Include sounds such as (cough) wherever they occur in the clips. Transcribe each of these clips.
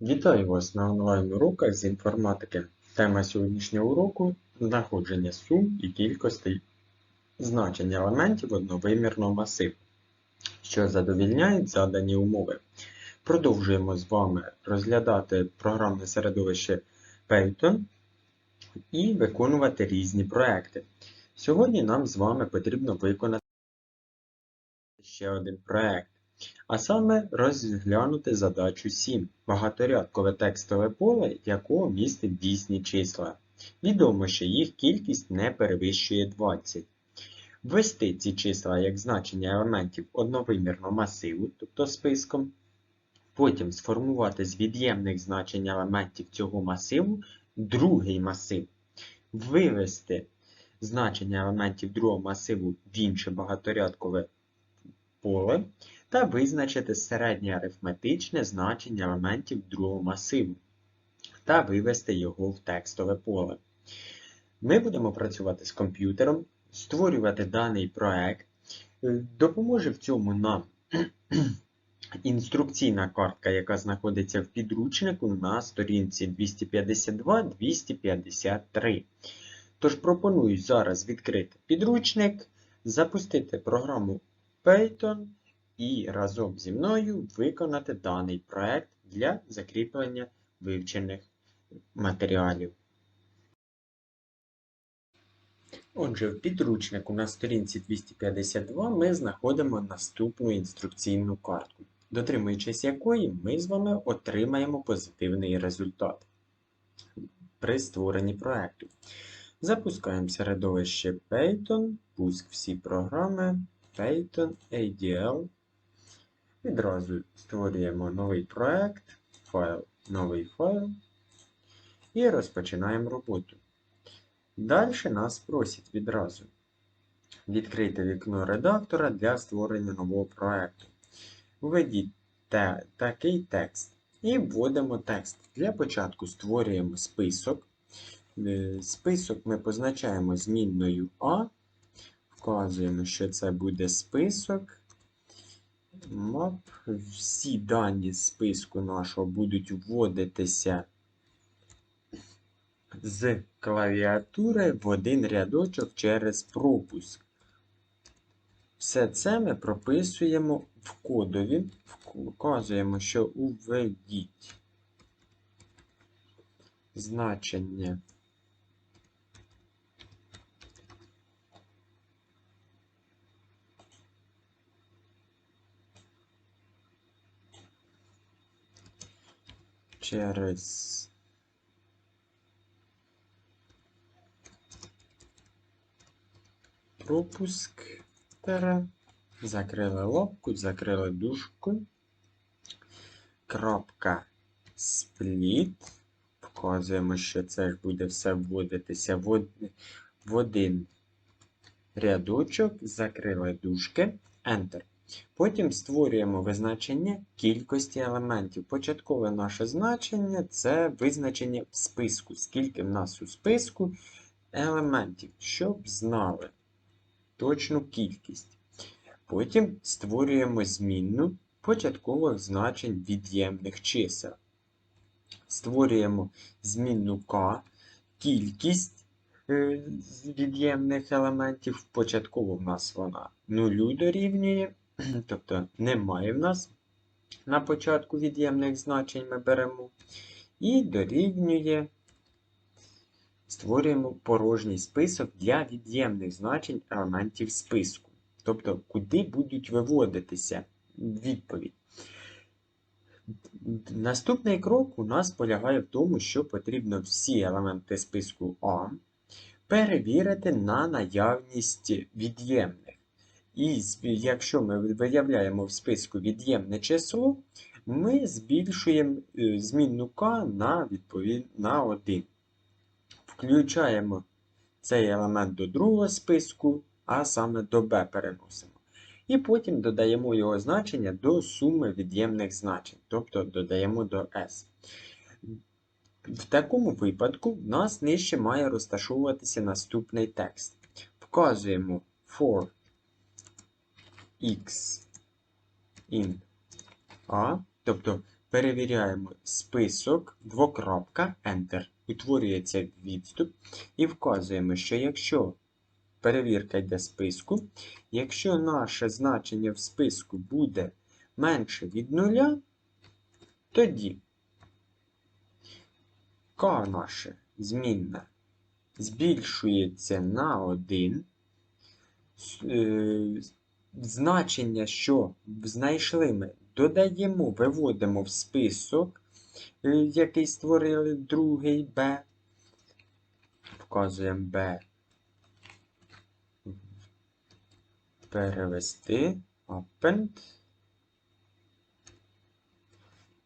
Вітаю вас на онлайн-уроках з інформатики. Тема сьогоднішнього уроку знаходження сум і кількостей значень елементів одновимірного масиву, що задовільняють задані умови. Продовжуємо з вами розглядати програмне середовище Python і виконувати різні проекти. Сьогодні нам з вами потрібно виконати ще один проект. А саме розглянути задачу 7, багаторядкове текстове поле, якого містить дійсні числа. Відомо, що їх кількість не перевищує 20. Ввести ці числа як значення елементів одновимірного масиву, тобто списком. Потім сформувати з від'ємних значень елементів цього масиву другий масив. Вивести значення елементів другого масиву в інше багаторядкове поле та визначити середнє арифметичне значення елементів другого масиву та вивести його в текстове поле. Ми будемо працювати з комп'ютером, створювати даний проект. Е, Допоможе в цьому нам (clears throat) інструкційна картка, яка знаходиться в підручнику на сторінці 252-253. Тож пропоную зараз відкрити підручник, запустити програму Python і разом зі мною виконати даний проект для закріплення вивчених матеріалів. Отже, в підручнику на сторінці 252 ми знаходимо наступну інструкційну картку, дотримуючись якої ми з вами отримаємо позитивний результат при створенні проекту. Запускаємо середовище Python, пуск всі програми, Python ADL. Відразу створюємо новий проект, файл, новий файл і розпочинаємо роботу. Далі нас просять відразу відкрити вікно редактора для створення нового проекту. Введіть такий текст і вводимо текст. Для початку створюємо список. Е, Список ми позначаємо змінною А. Вказуємо, що це буде список. Map. Всі дані з списку нашого будуть вводитися з клавіатури в один рядочок через пропуск. Все це ми прописуємо в кодові, вказуємо, що уведіть значення через пропуск закрили лапку, закрили дужку, крапка спліт. Вказуємо, що це ж буде все вводитися в один рядочок, закрили дужки, Enter. Потім створюємо визначення кількості елементів. Початкове наше значення це визначення в списку. Скільки в нас у списку елементів, щоб знали точну кількість. Потім створюємо змінну початкових значень від'ємних чисел. Створюємо змінну k, кількість е, від'ємних елементів. Початково в нас вона нулю дорівнює, (clears throat) тобто немає в нас на початку від'ємних значень ми беремо. І дорівнює, створюємо порожній список для від'ємних значень елементів списку. Тобто, куди будуть виводитися відповідь. Наступний крок у нас полягає в тому, що потрібно всі елементи списку А перевірити на наявність від'ємних. І якщо ми виявляємо в списку від'ємне число, ми збільшуємо е, змінну k на, відповідь, на 1. Включаємо цей елемент до другого списку, а саме до b переносимо. І потім додаємо його значення до суми від'ємних значень, тобто додаємо до s. В такому випадку в нас нижче має розташовуватися наступний текст. Вказуємо for x in a, Тобто перевіряємо список, двокрапка, Enter. Утворюється відступ і вказуємо, що якщо перевірка йде списку, якщо наше значення в списку буде менше від нуля, тоді К наше змінна збільшується на 1. Значення, що знайшли ми, додаємо, виводимо в список, е, який створили другий Б. Вказуємо Б. Перевести, append.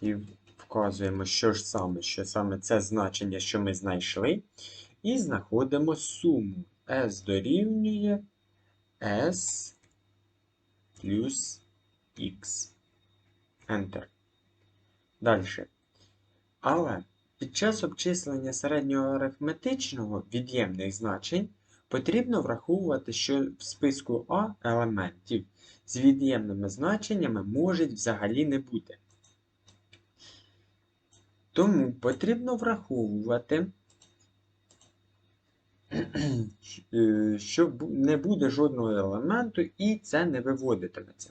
І вказуємо, що ж саме, що саме це значення, що ми знайшли. І знаходимо суму. S дорівнює S плюс X. Enter. Далі. Але під час обчислення середнього арифметичного від'ємних значень потрібно враховувати, що в списку А елементів з від'ємними значеннями можуть взагалі не бути. Тому потрібно враховувати, що не буде жодного елементу і це не виводитиметься.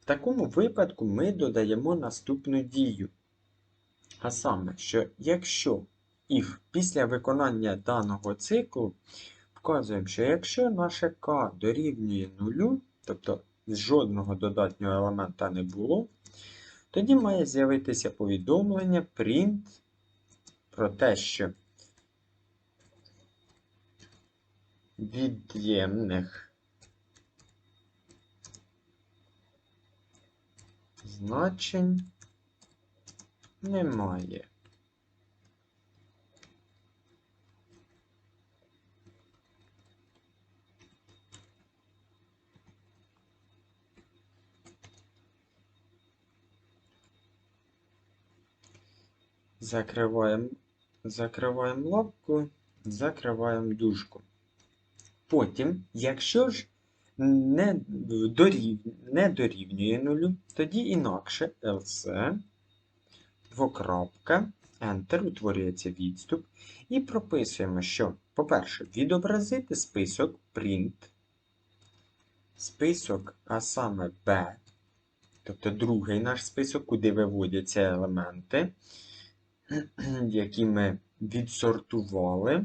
В такому випадку ми додаємо наступну дію. А саме, що якщо if після виконання даного циклу вказуємо, що якщо наше k дорівнює нулю, тобто жодного додатнього елемента не було, тоді має з'явитися повідомлення print про те, що від'ємних значень немає. Закриваємо закриваємо лапку, закриваємо дужку. Потім, якщо ж не, дорів, не дорівнює нулю, тоді інакше LC, двокрапка, Enter, утворюється відступ. І прописуємо, що, по-перше, відобразити список print, список, а саме B, тобто другий наш список, куди виводяться елементи (clears throat) які ми відсортували.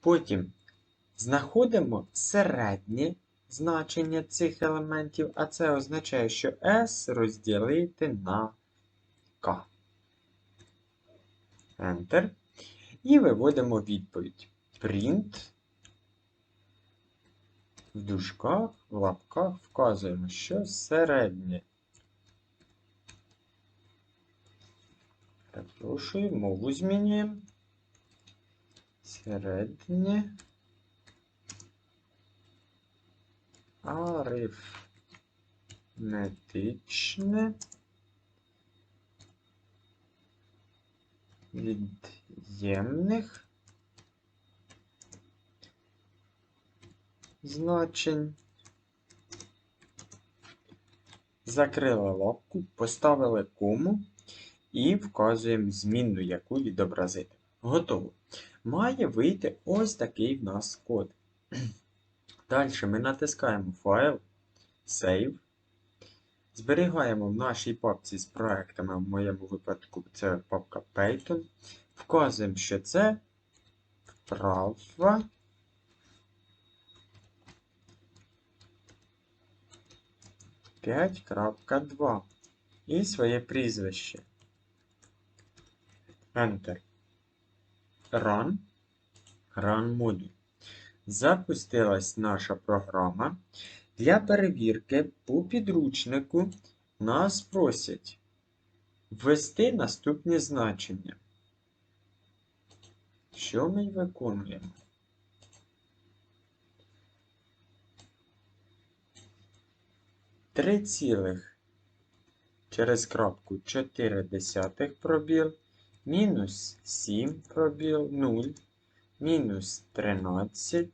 Потім знаходимо середнє значення цих елементів, а це означає, що S розділити на K. Enter. І виводимо відповідь. Print. В дужках, в лапках вказуємо, що середнє Перепрошую, мову змінюємо. Середнє. Арифметичне. Від'ємних значень. Закрили лапку, поставили кому і вказуємо змінну, яку відобразити. Готово. Має вийти ось такий в нас код. (clears throat) Далі ми натискаємо файл, Save. Зберігаємо в нашій папці з проектами, в моєму випадку це папка Python. Вказуємо, що це крапка два. І своє прізвище. Enter. Run. Run модуль. Запустилась наша програма. Для перевірки по підручнику нас просять ввести наступні значення. Що ми виконуємо? Три цілих через крапку 4 десятих пробіл мінус 7 пробіл 0, мінус 13,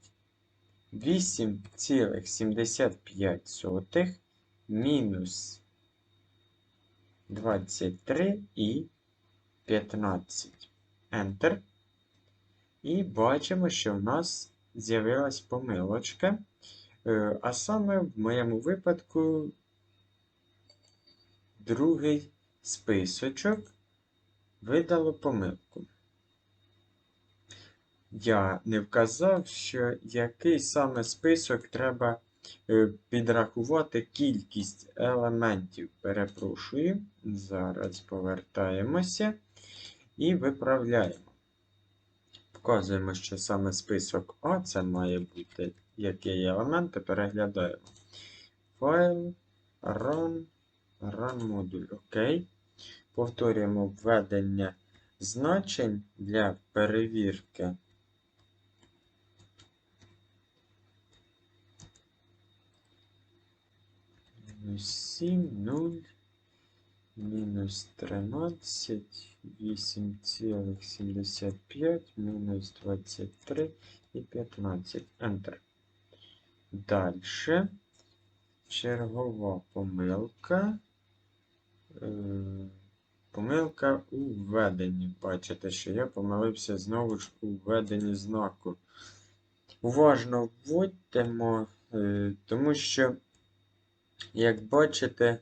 8,75, мінус 23 і 15. Enter. І бачимо, що в нас з'явилась помилочка. Е, А саме в моєму випадку другий списочок видало помилку. Я не вказав, що який саме список треба е, підрахувати кількість елементів. Перепрошую. Зараз повертаємося і виправляємо. Вказуємо, що саме список А це має бути який елемент, переглядаємо. Файл, run, run модуль. OK. Повторюємо введення значень для перевірки. Мінус 7, 0, мінус 13, 8,75, мінус 23 і 15. Enter. Далі. Чергова помилка. Помилка у введенні. Бачите, що я помилився знову ж у введенні знаку. Уважно вводимо, е, тому що, як бачите,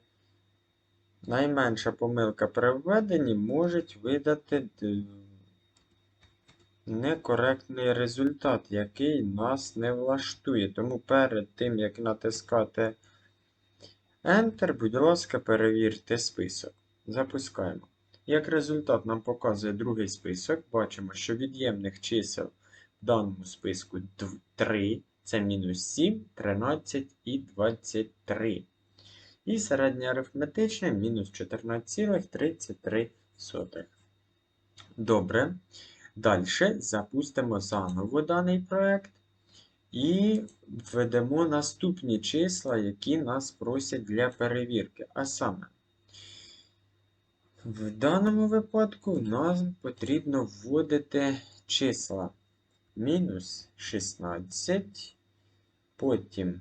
найменша помилка при введенні може видати некоректний результат, який нас не влаштує. Тому перед тим, як натискати Enter, будь ласка, перевірте список. Запускаємо. Як результат нам показує другий список. Бачимо, що від'ємних чисел в даному списку 3, це мінус 7, 13 і 23. І середнє арифметичне мінус 14,33. Добре. Далі запустимо заново даний проект. І введемо наступні числа, які нас просять для перевірки. А саме, в даному випадку нам потрібно вводити числа мінус 16, потім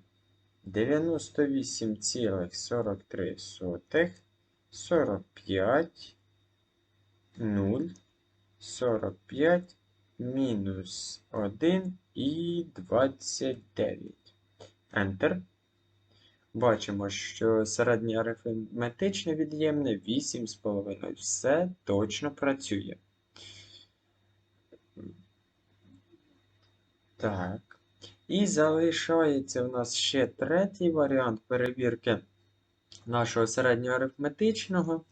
98,43, 45, 0, 45, мінус 1 і 29. Enter. Бачимо, що середнє арифметичне від'ємне 8,5. Все точно працює. Так. І залишається у нас ще третій варіант перевірки нашого середнього арифметичного.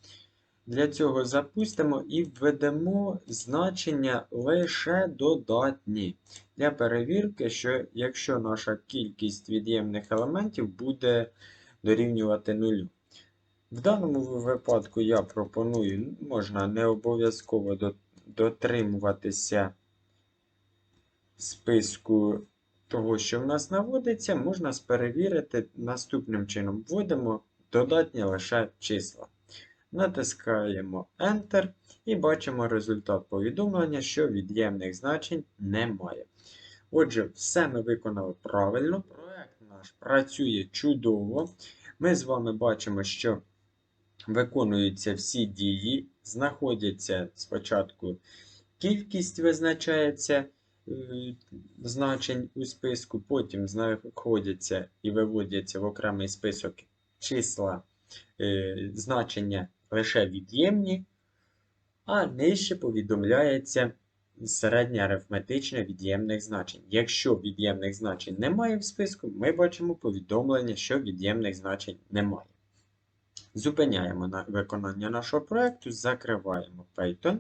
Для цього запустимо і введемо значення лише додатні. Для перевірки, що якщо наша кількість від'ємних елементів буде дорівнювати нулю. В даному випадку я пропоную, можна не обов'язково дотримуватися списку того, що в нас наводиться, можна перевірити наступним чином. Вводимо додатні лише числа. Натискаємо Enter і бачимо результат повідомлення, що від'ємних значень немає. Отже, все ми виконали правильно. Проект наш працює чудово. Ми з вами бачимо, що виконуються всі дії, знаходяться спочатку кількість визначається е, значень у списку, потім знаходяться і виводяться в окремий список числа е, значення лише від'ємні, а нижче повідомляється середнє арифметичне від'ємних значень. Якщо від'ємних значень немає в списку, ми бачимо повідомлення, що від'ємних значень немає. Зупиняємо на виконання нашого проєкту, закриваємо Python.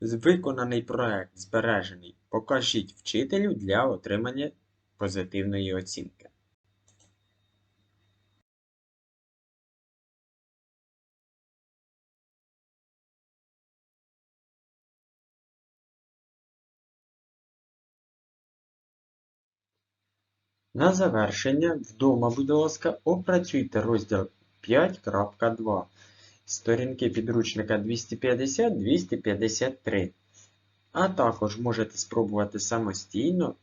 Виконаний проєкт збережений. Покажіть вчителю для отримання позитивної оцінки. На завершення вдома, будь ласка, опрацюйте розділ 5.2 сторінки підручника 250-253. А також можете спробувати самостійно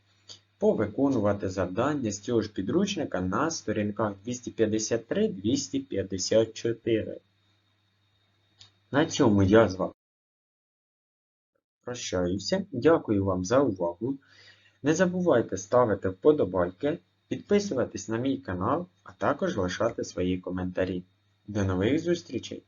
повиконувати завдання з цього ж підручника на сторінках 253-254. На цьому я з вами прощаюся. Дякую вам за увагу. Не забувайте ставити вподобайки, підписуватись на мій канал, а також лишати свої коментарі. До нових зустрічей!